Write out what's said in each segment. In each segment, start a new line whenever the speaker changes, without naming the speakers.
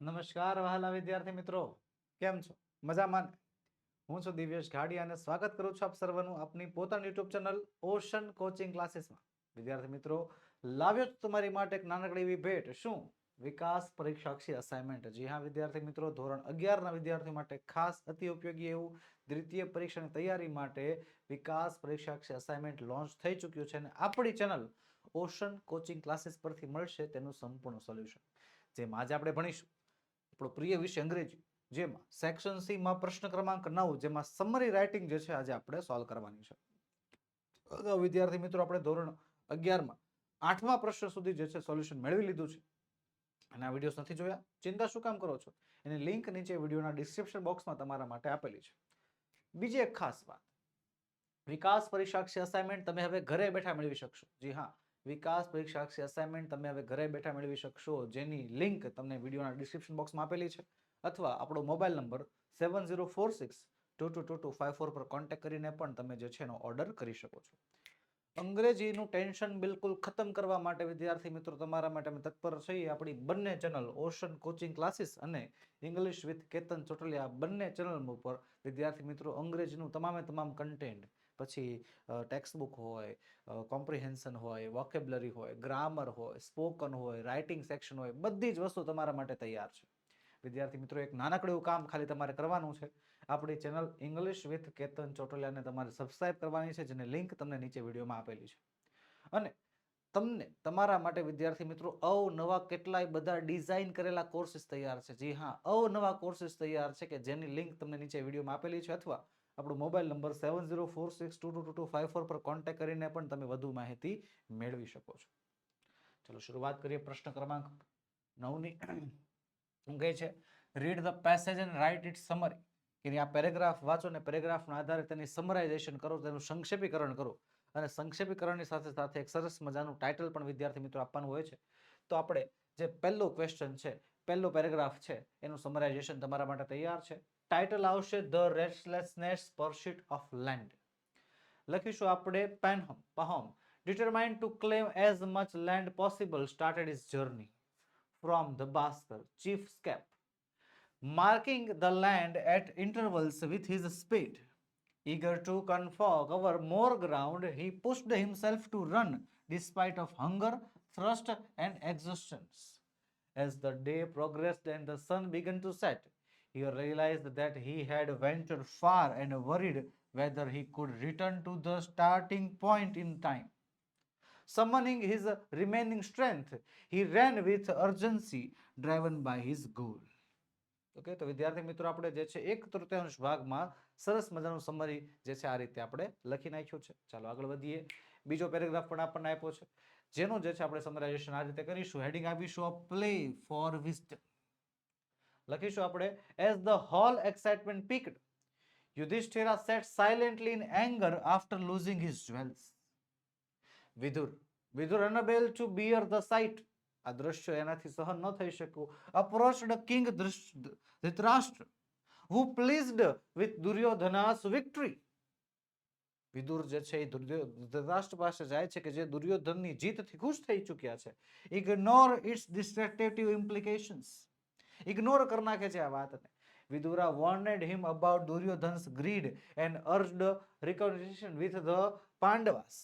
નમસ્કાર, વહાલા વિદ્યાર્થી મિત્રો. કેમ છો? મજામાં હું છું દિવ્યેશ ઘાડી અને સ્વાગત કરું છું આપ સર્વનું આપની પોતાની યુટ્યુબ ચેનલ ઓશન કોચિંગ ક્લાસીસમાં. વિદ્યાર્થી મિત્રો, લાવ્યો તમારી માટે એક નાનકડી એવી ભેટ. શું? વિકાસ પરીક્ષાક્ષી અસાઇનમેન્ટ જી હા, વિદ્યાર્થી મિત્રો, ધોરણ અગિયારના વિદ્યાર્થીઓ માટે ખાસ અતિ ઉપયોગી એવું દ્વિતીય પરીક્ષાની તૈયારી માટે વિકાસ પરીક્ષાક્ષી અસાઇનમેન્ટ લોન્ચ થઈ ચૂક્યું છે અને આપણી ચેનલ ઓશન કોચિંગ ક્લાસીસ પરથી મળશે તેનું સંપૂર્ણ સોલ્યુશન જેમાં આજે આપણે ભણીશું. આપણો પ્રિય વિષય અંગ્રેજી, જેમાં સેક્શન સીમાં પ્રશ્ન ક્રમાંક નવ, જેમાં સમરી રાઇટિંગ જે છે આજે આપણે સોલ્વ કરવાની છે. અગાઉ વિદ્યાર્થી મિત્રો આપણે ધોરણ અગિયારમાં આઠમા પ્રશ્ન સુધી જે છે સોલ્યુશન મેળવી લીધું છે. અને આ વિડીયોઝ નથી જોયા? ચિંતા શું કામ કરો છો? એની લિંક નીચે વિડીયોના ડિસ્ક્રિપ્શન બોક્સમાં તમારા માટે આપેલી છે. બીજી એક ખાસ વાત. વિકાસ પરીક્ષાક્ષી અસાઇનમેન્ટ તમે હવે ઘરે બેઠા મેળવી શકશો. જી હા. વિકાસ પરીક્ષાક્ષી અસાઇનમેન્ટ તમે હવે ઘરે બેઠા મેળવી શકશો, જેની લિંક તમને વિડીયોના ડિસ્ક્રિપ્શન બોક્સમાં આપેલી છે. અથવા આપણો mobile number seven zero four six two two two two five four પર કોન્ટેક્ટ કરીને પણ તમે જે છે એનો ઓર્ડર કરી શકો છો. અંગ્રેજીનું ટેન્શન બિલકુલ ખતમ કરવા માટે, વિદ્યાર્થી મિત્રો, તમારા માટે અમે તત્પર છીએ. આપણી બંને ચેનલ ઓશન કોચિંગ ક્લાસીસ અને ઇંગ્લિશ વિથ કેતન ચોટલિયા બંને ચેનલ ઉપર વિદ્યાર્થી મિત્રો, અંગ્રેજીનું તમામે તમામ કન્ટેન્ટ પછી ટેક્સ્ટ બુક હોય કોમ્પ્રિહેન્શન હોય વોકેબ્લરી હોય ગ્રામર હોય સ્પોકન હોય રાઇટિંગ સેક્શન હોય, બધી જ વસ્તુ તમારા માટે તૈયાર છે. વિદ્યાર્થી મિત્રો, એક નાનકડું કામ ખાલી તમારે કરવાનું છે. આપણી ચેનલ ઇંગ્લિશ વિથ કેતન ચોટલિયાને તમારે સબસ્ક્રાઇબ કરવાની છે, જેની લિંક તમને નીચે વિડીયોમાં આપેલી છે. અને તમને, તમારા માટે વિદ્યાર્થી મિત્રો, અવનવા કેટલાય બધા ડિઝાઇન કરેલા કોર્સીસ તૈયાર છે. જી હા, અવનવા કોર્સિસ તૈયાર છે કે જેની લિંક તમને નીચે વિડીયોમાં આપેલી છે, અથવા આપણો mobile number seven zero four six two two two five four પર કોન્ટેક્ટ કરીને પણ તમે વધુ માહિતી મેળવી શકો છો. ચલો, શરૂઆત કરીએ પ્રશ્ન ક્રમાંક નવની. શું કહે છે? Read the passage and write it summary કે આ પેરેગ્રાફ વાંચો ને પેરેગ્રાફના આધારે તેની સમરાઇઝેશન કરો, તેનું સંક્ષેપીકરણ કરો. અને સંક્ષેપીકરણની સાથે સાથે એક સરસ મજાનું ટાઇટલ પણ વિદ્યાર્થી મિત્રો આપવાનું હોય છે. તો આપણે જે પહેલો ક્વેશ્ચન છે, પહેલો પેરેગ્રાફ છે, એનું સમરાઇઝેશન તમારા માટે તૈયાર છે. ટાઇટલ આવશે the restlessness pursuit of land લખીશું આપણે Pahom Pahom determined to claim as much land possible started his journey from the Bashkir chief scap. Marking the land at intervals with his spade. eager to cover more ground he pushed himself to run despite of hunger thirst and exhaustion as the day progressed and the sun began to set he realized that he had ventured far and worried whether he could return to the starting point in time summoning his remaining strength, he ran with urgency, driven by his goal. Okay તો વિદ્યાર્થી મિત્રો, આપણે જે છે એક તૃતીયાંશ ભાગમાં સરસ મજાનું સમરી જે છે આ રીતે આપણે લખી નાખ્યું છે. ચાલો આગળ વધીએ. બીજો પેરેગ્રાફ પણ આપણને આપ્યો છે. જેનું જે છે આપણે સમરાઇઝેશન આ રીતે કરીશું. હેડિંગ આપીશું પ્લે ફોર વિઝડમ લખીશું આપણે as the whole excitement peaked Yudhishthira sat silently in anger after losing his jewels Vidura Vidura unable to bear the sight. આ દ્રશ્ય એનાથી સહન ન થઈ શક્યું approached king Dhritarashtra who pleased with Duryodhana's victory Vidura જે છે એ ધૃતરાષ્ટ્ર પાસે જાય છે કે જે દુર્યોધનની જીતથી ખુશ થઈ ચૂક્યા છે. Ignore its distractive implications ignore કરી નાખે છે આ વાતને. Vidura warned him about Duryodhan's greed and urged recognition with the Pandavas.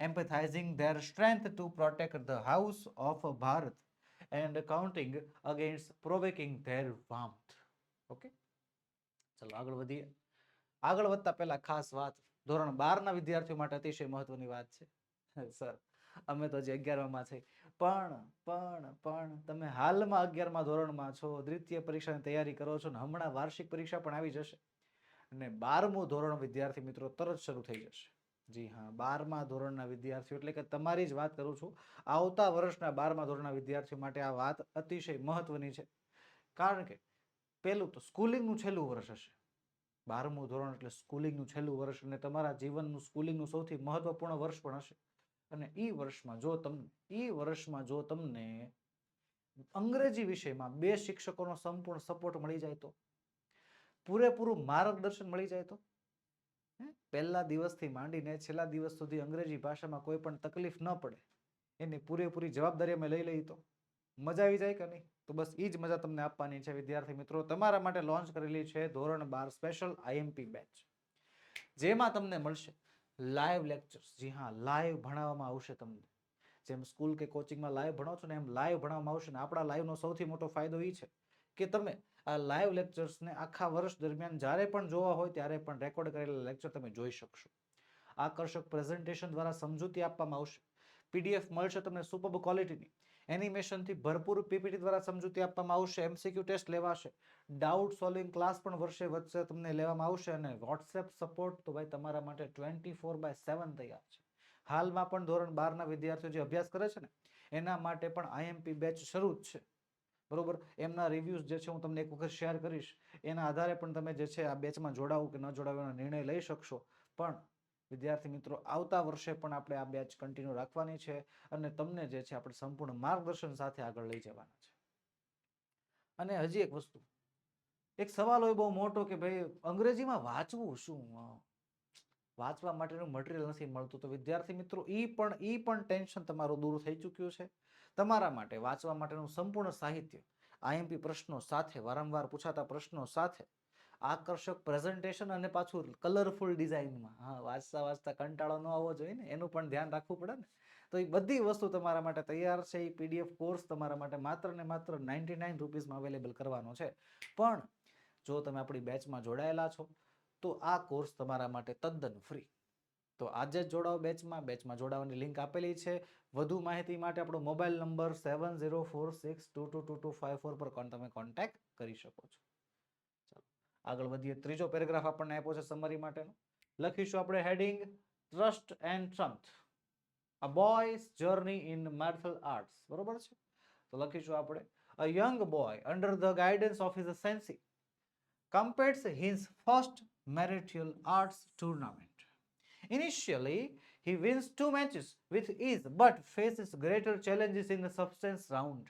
Empathizing their strength to protect the house of Bharat and counting against provoking their warmth. Okay ચલો, આગળ વધીએ. આગળ વધતા પહેલા ખાસ વાત. ધોરણ બારના વિદ્યાર્થીઓ માટે અતિશય મહત્વની વાત છે. સર, અમે તો હજી અગિયારમાં છે. પણ પણ પણ તમે હાલમાં અગિયારમાં ધોરણમાં છો, દ્વિતીય પરીક્ષાની તૈયારી કરો છો ને હમણાં વાર્ષિક પરીક્ષા પણ આવી જશે. અને બારમું ધોરણ વિદ્યાર્થી મિત્રો તરત શરૂ થઈ જશે. જી હા, બારમા ધોરણના વિદ્યાર્થીઓ, એટલે કે તમારી જ વાત કરું છું, આવતા વર્ષના બારમા ધોરણના વિદ્યાર્થીઓ માટે આ વાત અતિશય મહત્વની છે કારણ કે પહેલું તો સ્કૂલિંગનું છેલ્લું વર્ષ હશે બારમું ધોરણ એટલે સ્કૂલિંગનું છેલ્લું વર્ષ અને તમારા જીવનનું સ્કૂલિંગનું સૌથી મહત્વપૂર્ણ વર્ષ પણ હશે અને એ વર્ષમાં જો તમને એ વર્ષમાં જો તમને અંગ્રેજી વિષયમાં બે શિક્ષકોનો સંપૂર્ણ સપોર્ટ મળી જાય તો, પૂરેપૂરું માર્ગદર્શન મળી જાય તો? પહેલા દિવસથી માંડીને છેલ્લા દિવસ સુધી અંગ્રેજી ભાષામાં કોઈ પણ તકલીફ ન પડે. એની પૂરેપૂરી જવાબદારી અમે લઈ લઈએ તો. મજા આવી જાય કે નહીં? તો બસ એ જ મજા તમને આપવાની છે, વિદ્યાર્થી મિત્રો. તમારા માટે લોન્ચ કરેલી છે ધોરણ બાર સ્પેશિયલ આઈએમપી બેચ જેમાં તમને મળશે લાઈવ લેક્ચર્સ જી હા લાઈવ ભણાવવામાં આવશે તમને. જેમ સ્કૂલ કે કોચિંગમાં લાઈવ ભણો છો ને એમ લાઈવ ભણાવવામાં આવશે ને આપણા લાઈવનો સૌથી મોટો ફાયદો એ છે કે તમે આ લાઈવ લેક્ચર્સને આખા વર્ષ દરમિયાન જ્યારે પણ જોવા હોય ત્યારે પણ રેકોર્ડ કરેલા લેક્ચર તમે જોઈ શકશો. આકર્ષક પ્રેઝન્ટેશન દ્વારા સમજૂતી આપવામાં આવશે. પીડીએફ મળશે તમને સુપર ક્વોલિટીની એનિમેશનથી ભરપૂર પીપીટી દ્વારા સમજૂતી આપવામાં આવશે. એમસીક્યુ ટેસ્ટ લેવાશે. ડાઉટ સોલ્વિંગ ક્લાસ પણ વર્ષે વચ્ચે તમને લેવામાં આવશે અને વોટ્સએપ સપોર્ટ તો ભાઈ તમારા માટે ટ્વેન્ટી ફોર બાય સેવન તૈયાર છે. હાલમાં પણ ધોરણ બારના વિદ્યાર્થીઓ જે અભ્યાસ કરે છે ને, એના માટે પણ આઈએમપી બેચ શરૂ જ છે. બરોબર? એમના રિવ્યૂઝ જે છે હું તમને એક વખત શેર કરીશ. એના આધારે પણ તમે જે છે આ બેચમાં જોડાવું કે ન જોડાવું એનો નિર્ણય લઈ શકશો. પણ વિદ્યાર્થી મિત્રો, આવતા વર્ષે પણ આપણે આ બેચ કન્ટિન્યુ રાખવાની છે અને તમને જે છે આપણે સંપૂર્ણ માર્ગદર્શન સાથે આગળ લઈ જવાના છે. અને હજી એક વસ્તુ. એક સવાલ હોય બહુ મોટો કે ભાઈ અંગ્રેજીમાં વાંચવું શું? વાંચવા માટેનું મટીરિયલ નથી મળતું. તો વિદ્યાર્થી મિત્રો એ પણ એ પણ ટેન્શન તમારું દૂર થઈ ચૂક્યું છે. તમારા માટે વાંચવા માટેનું સંપૂર્ણ સાહિત્ય આઈએમપી પ્રશ્નો સાથે, વારંવાર પૂછાતા પ્રશ્નો સાથે, આકર્ષક પ્રેઝન્ટેશન અને પાછું કલરફુલ ડિઝાઇનમાં હા, વાંચતા વાંચતા કંટાળો ન આવવો જોઈએ ને, એનું પણ ધ્યાન રાખવું પડે ને. તો એ બધી વસ્તુ તમારા માટે તૈયાર છે. એ પીડીએફ કોર્સ તમારા માટે માત્ર ને માત્ર નાઇન્ટી નાઇન રૂપીઝમાં અવેલેબલ કરવાનો છે. પણ, જો તમે આપણી બેચમાં જોડાયેલા છો તો આ કોર્સ તમારા માટે તદ્દન ફ્રી તો આજે જ જોડાઓ બેચમાં બેચમાં જોડાવાની લિંક આપેલી છે. વધુ માહિતી માટે આપણો mobile number seven zero four six two two two two five four પર તમે કોન્ટેક્ટ કરી શકો છો. ચાલો, આગળ વધીએ. ત્રીજો પેરેગ્રાફ આપણને આપ્યો છે સમરી માટેનો. લખીશું આપણે heading trust and truth a boy's journey in martial arts બરોબર છે? તો લખીશું આપણે a young boy under the guidance of his sensei competes in his first martial arts tournament. Initially, he wins two matches with ease but faces greater challenges in the substance round.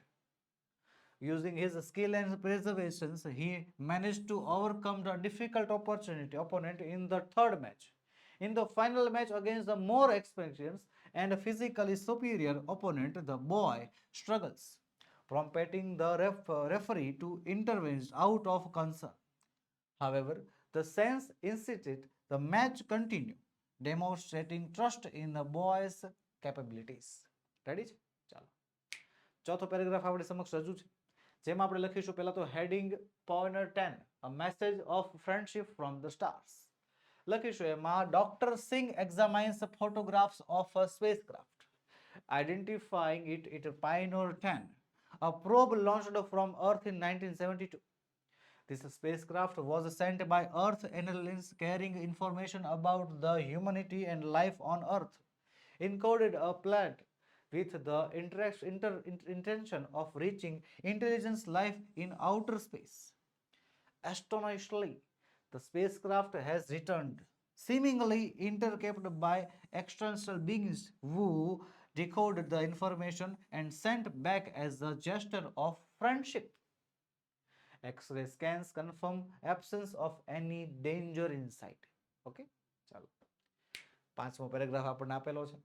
Using his skill and preservations, he managed to overcome the difficult opportunity opponent in the third match. In the final match against the more experienced and physically superior opponent, the boy struggles, prompting the ref- referee to intervene out of concern. However, the sense insisted the match continue, demonstrating trust in the boy's capabilities. Ready ચાલો. ચોથો paragraph આપણી સમક્ષ રજૂ છે. જેમાં આપણે લખીશું પહેલા તો heading pointer ten a message of friendship from the stars લખીશું એમાં doctor Singh examines photographs of a spacecraft identifying it it Pioneer ten a probe launched from earth in nineteen seventy 1972 This spacecraft was sent by Earth Analysis carrying information about the humanity and life on Earth, encoded a plant with the inter, in- intention of reaching intelligence life in outer space. Astonishingly, the spacecraft has returned, seemingly intercepted by extraterrestrial beings who decoded the information and sent back as a gesture of friendship. X-ray scans confirm absence of any danger in sight. Okay ચાલો પાંચમો paragraph આપણને આપેલો છે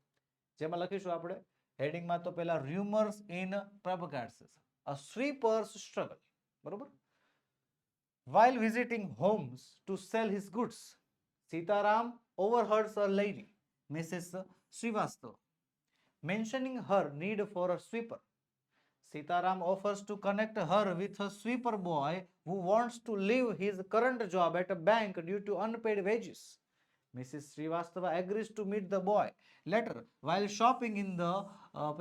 જેમાં લખીશું આપણે હેડિંગમાં તો પહેલા rumors in propagations a sweeper's struggle બરોબર while visiting homes to sell his goods Sitaram overheard a lady Mrs. Srivastava mentioning her need for a sweeper Sitaram offers to connect her with a sweeper boy who wants to leave his current job at a bank due to unpaid wages. Mrs. Srivastava agrees to meet the boy. Later, while shopping in the uh,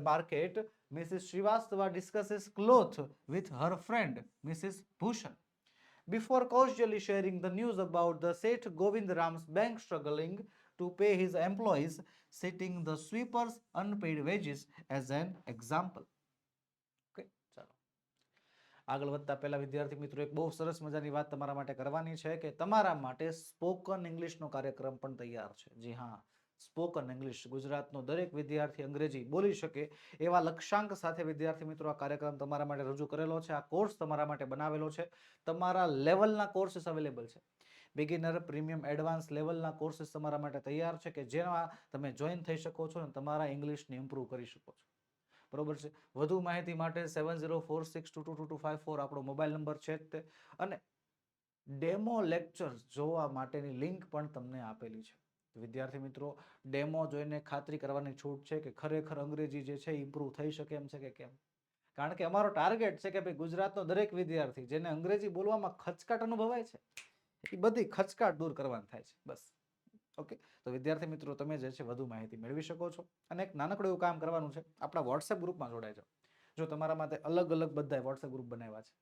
market, Mrs. Srivastava discusses clothes with her friend, Mrs. Bhushan. Before casually sharing the news about the Seth Govind Ram's bank struggling to pay his employees, citing the sweeper's unpaid wages as an example. આગળ વધતા પહેલા વિદ્યાર્થી મિત્રો એક બહુ સરસ મજાની વાત તમારા માટે કરવાની છે કે તમારા માટે સ્પોકન ઇંગ્લિશનો કાર્યક્રમ પણ તૈયાર છે. જી હા, સ્પોકન ઇંગ્લિશ ગુજરાતનો દરેક વિદ્યાર્થી અંગ્રેજી બોલી શકે એવા લક્ષ્યાંક સાથે વિદ્યાર્થી મિત્રો આ કાર્યક્રમ તમારા માટે રજૂ કરેલો છે. આ કોર્સ તમારા માટે બનાવેલો છે. તમારા લેવલના કોર્સીસ અવેલેબલ છે. બિગિનર, પ્રીમિયમ, એડવાન્સ લેવલના કોર્સીસ તમારા માટે તૈયાર છે કે જેમાં તમે જોઈન થઈ શકો છો અને તમારા ઇંગ્લિશને ઇમ્પ્રૂવ કરી શકો છો. બરોબર છે? વધુ માહિતી માટે seven zero four six two two two two five four આપણો મોબાઈલ નંબર છે તે. અને ડેમો લેક્ચર જોવા માટેની લિંક પણ તમને આપેલી છે. વિદ્યાર્થી મિત્રો, ડેમો જોઈને ખાતરી કરવાની છૂટ છે કે ખરેખર અંગ્રેજી જે છે ઇમ્પ્રૂવ થઈ શકે એમ છે કે કેમ? કારણ કે અમારો ટાર્ગેટ છે કે ભાઈ ગુજરાતનો દરેક વિદ્યાર્થી જેને અંગ્રેજી બોલવામાં ખચકાટ અનુભવાય છે, એ બધી ખચકાટ દૂર કરવાની થાય છે. બસ. ઓકે? તો વિદ્યાર્થી મિત્રો, તમે જે છે વધુ માહિતી મેળવી શકો છો. અને એક નાનકડું એવું કામ કરવાનું છે. આપણા વોટ્સએપ ગ્રુપમાં જોડાઈ જો તમારા માટે અલગ અલગ બધા વોટ્સએપ ગ્રુપ બનાવ્યા છે.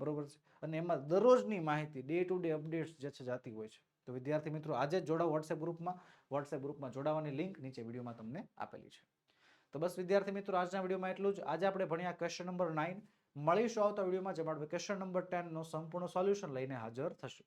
બરોબર છે? અને એમાં દરરોજની માહિતી ડે ટુ ડે અપડેટ્સ જે છે જાતી હોય છે. તો વિદ્યાર્થી મિત્રો, આજે જ જોડાઓ વોટ્સએપ ગ્રુપમાં વોટ્સએપ ગ્રુપમાં જોડાવાની લિંક નીચે વિડીયોમાં તમને આપેલી છે. તો બસ વિદ્યાર્થી મિત્રો, આજના વિડીયોમાં એટલું જ. આજે આપણે ભણ્યા ક્વેશ્ચન નંબર નાઇન મળીશું આવતા વિડીયોમાં જેમાં ક્વેશ્ચન નંબર ટેનનો સંપૂર્ણ સોલ્યુશન લઈને હાજર થશું.